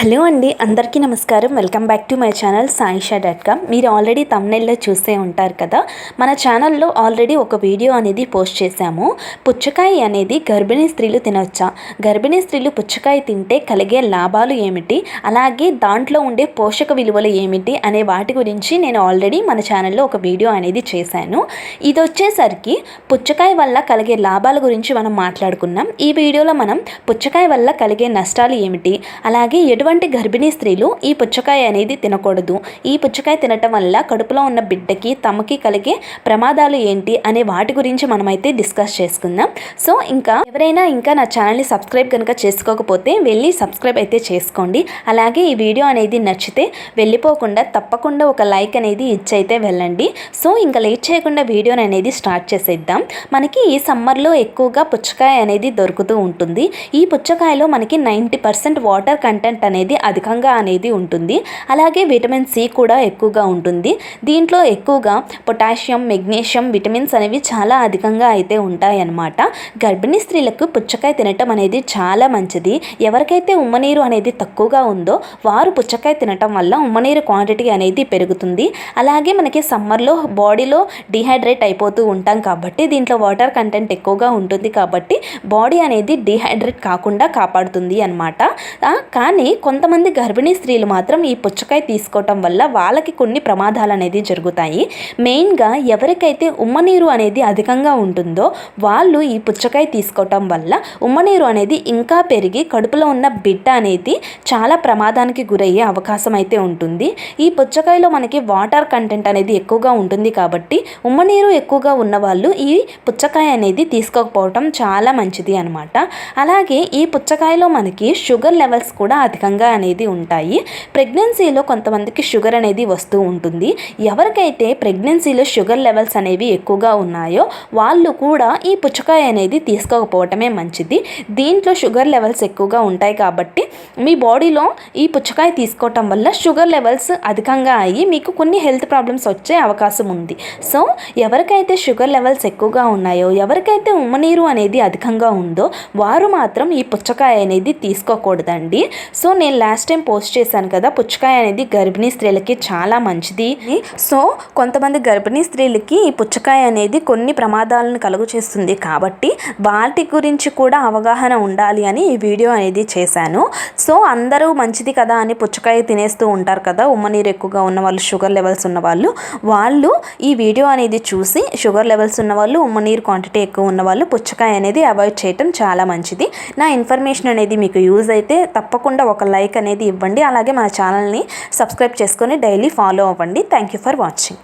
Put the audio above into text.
Hello అండి అందరికీ నమస్కారం. Welcome back to my channel Saisha dot com. మీరు ఆల్రెడీ తమ్నెల్లో చూసే ఉంటారు కదా మన ఛానల్లో ఆల్రెడీ ఒక వీడియో అనేది పోస్ట్ చేశాము. పుచ్చకాయ అనేది గర్భిణీ స్త్రీలు తినొచ్చా? గర్భిణీ స్త్రీలు పుచ్చకాయ తింటే కలిగే లాభాలు ఏమిటి? అలాగే దాంట్లో ఉండే పోషక విలువలు ఏమిటి? అనే వాటి గురించి నేను ఆల్రెడీ మన ఛానల్లో ఒక వీడియో అనేది చేశాను. ఇది వచ్చేసరికి పుచ్చకాయ వల్ల కలిగే లాభాల గురించి మనం మాట్లాడుకున్నాం. ఈ వీడియోలో మనం పుచ్చకాయ వల్ల కలిగే నష్టాలు ఏమిటి? అలాగే ఎటువంటి గర్భిణీ స్త్రీలు ఈ పుచ్చకాయ అనేది తినకూడదు. ఈ పుచ్చకాయ తినటం వల్ల కడుపులో ఉన్న బిడ్డకి తమకి కలిగే ప్రమాదాలు ఏంటి అనే వాటి గురించి మనమైతే డిస్కస్ చేసుకుందాం. సో ఇంకా ఎవరైనా ఇంకా నా ఛానల్ని సబ్స్క్రైబ్ కనుక చేసుకోకపోతే వెళ్ళి సబ్స్క్రైబ్ అయితే చేసుకోండి. అలాగే ఈ వీడియో అనేది నచ్చితే వెళ్ళిపోకుండా తప్పకుండా ఒక లైక్ అనేది ఇచ్చైతే వెళ్ళండి. సో ఇంకా లేట్ చేయకుండా వీడియోని అనేది స్టార్ట్ చేసేద్దాం. మనకి ఈ సమ్మర్లో ఎక్కువగా పుచ్చకాయ అనేది దొరుకుతూ ఉంటుంది. ఈ పుచ్చకాయలో మనకి నైంటీ పర్సెంట్ వాటర్ కంటెంట్ అనేది అనేది అధికంగా అనేది ఉంటుంది. అలాగే విటమిన్ సి కూడా ఎక్కువగా ఉంటుంది. దీంట్లో ఎక్కువగా పొటాషియం మెగ్నీషియం విటమిన్స్ అనేవి చాలా అధికంగా అయితే ఉంటాయన్నమాట. గర్భిణీ స్త్రీలకు పుచ్చకాయ తినటం అనేది చాలా మంచిది. ఎవరికైతే ఉమ్మనీరు అనేది తక్కువగా ఉందో వారు పుచ్చకాయ తినటం వల్ల ఉమ్మనీరు క్వాంటిటీ అనేది పెరుగుతుంది. అలాగే మనకి సమ్మర్లో బాడీలో డిహైడ్రేట్ అయిపోతూ ఉంటాం కాబట్టి దీంట్లో వాటర్ కంటెంట్ ఎక్కువగా ఉంటుంది కాబట్టి బాడీ అనేది డిహైడ్రేట్ కాకుండా కాపాడుతుంది అనమాట కానీ కొంతమంది గర్భిణీ స్త్రీలు మాత్రం ఈ పుచ్చకాయ తీసుకోవటం వల్ల వాళ్ళకి కొన్ని ప్రమాదాలు అనేది జరుగుతాయి. మెయిన్గా ఎవరికైతే ఉమ్మనీరు అనేది అధికంగా ఉంటుందో వాళ్ళు ఈ పుచ్చకాయ తీసుకోవటం వల్ల ఉమ్మనీరు అనేది ఇంకా పెరిగి కడుపులో ఉన్న బిడ్డ అనేది చాలా ప్రమాదానికి గురయ్యే అవకాశం అయితే ఉంటుంది. ఈ పుచ్చకాయలో మనకి వాటర్ కంటెంట్ అనేది ఎక్కువగా ఉంటుంది కాబట్టి ఉమ్మనీరు ఎక్కువగా ఉన్న వాళ్ళు ఈ పుచ్చకాయ అనేది తీసుకోకపోవటం చాలా మంచిది అనమాట అలాగే ఈ పుచ్చకాయలో మనకి షుగర్ లెవెల్స్ కూడా అధికంగా అనేది ఉంటాయి. ప్రెగ్నెన్సీలో కొంతమందికి షుగర్ అనేది వస్తూ ఉంటుంది. ఎవరికైతే ప్రెగ్నెన్సీలో షుగర్ లెవెల్స్ అనేవి ఎక్కువగా ఉన్నాయో వాళ్ళు కూడా ఈ పుచ్చకాయ అనేది తీసుకోకపోవటమే మంచిది. దీంట్లో షుగర్ లెవెల్స్ ఎక్కువగా ఉంటాయి కాబట్టి మీ బాడీలో ఈ పుచ్చకాయ తీసుకోవటం వల్ల షుగర్ లెవెల్స్ అధికంగా అయ్యి మీకు కొన్ని హెల్త్ ప్రాబ్లమ్స్ వచ్చే అవకాశం ఉంది. సో ఎవరికైతే షుగర్ లెవెల్స్ ఎక్కువగా ఉన్నాయో ఎవరికైతే ఉమ్మనీరు అనేది అధికంగా ఉందో వారు మాత్రం ఈ పుచ్చకాయ అనేది తీసుకోకూడదండి. సో నేను లాస్ట్ టైం పోస్ట్ చేశాను కదా పుచ్చకాయ అనేది గర్భిణీ స్త్రీలకి చాలా మంచిది. సో కొంతమంది గర్భిణీ స్త్రీలకి ఈ పుచ్చకాయ అనేది కొన్ని ప్రమాదాలను కలుగు చేస్తుంది కాబట్టి వాటి గురించి కూడా అవగాహన ఉండాలి అని ఈ వీడియో అనేది చేశాను. సో అందరూ మంచిది కదా అని పుచ్చకాయ తినేస్తూ ఉంటారు కదా ఉమ్మనీరు ఎక్కువగా ఉన్న వాళ్ళు షుగర్ లెవెల్స్ ఉన్న వాళ్ళు వాళ్ళు ఈ వీడియో అనేది చూసి షుగర్ లెవెల్స్ ఉన్న వాళ్ళు ఉమ్మనీరు క్వాంటిటీ ఎక్కువ ఉన్న వాళ్ళు పుచ్చకాయ అనేది అవాయిడ్ చేయటం చాలా మంచిది. నా ఇన్ఫర్మేషన్ అనేది మీకు యూజ్ అయితే తప్పకుండా ఒక లైక్ అనేది ఇవ్వండి. అలాగే మన ఛానల్ని సబ్స్క్రైబ్ చేసుకొని డైలీ ఫాలో అవ్వండి. Thank you for watching